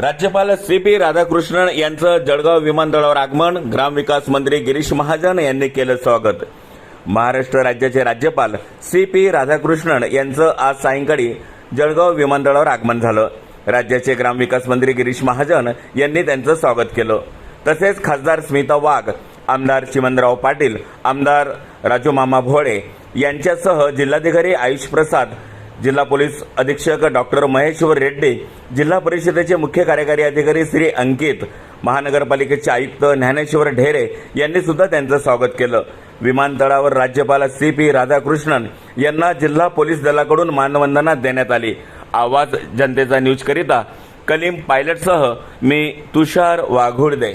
राज्यपाल C P Radhakrishnan यांचं जळगाव विमानतळावर आगमन. ग्रामविकास मंत्री गिरीश महाजन यांनी केलं स्वागत. महाराष्ट्र राज्याचे राज्यपाल सी पी राधाकृष्णन यांचं आज सायंकाळी जळगाव विमानतळावर आगमन झालं. राज्याचे ग्रामविकास मंत्री गिरीश महाजन यांनी त्यांचं स्वागत केलं. तसेच खासदार स्मिता वाघ आमदार चिमनराव पाटील आमदार राजू मामा भोळे यांच्यासह जिल्हाधिकारी आयुष प्रसाद जिल्हा पोलीस अधीक्षक डॉक्टर महेश्वर रेड्डे जिल्हा परिषदेचे मुख्य कार्यकारी अधिकारी श्री अंकित महानगरपालिकेचे आयुक्त ज्ञानेश्वर ढेरे यांनी सुद्धा त्यांचं स्वागत केलं. विमानतळावर राज्यपाल सी पी राधाकृष्णन यांना जिल्हा पोलीस दलाकडून मानवंदना देण्यात आली. आवाज जनतेचा न्यूज करिता कलीम पायलटसह मी तुषार वाघुर्दे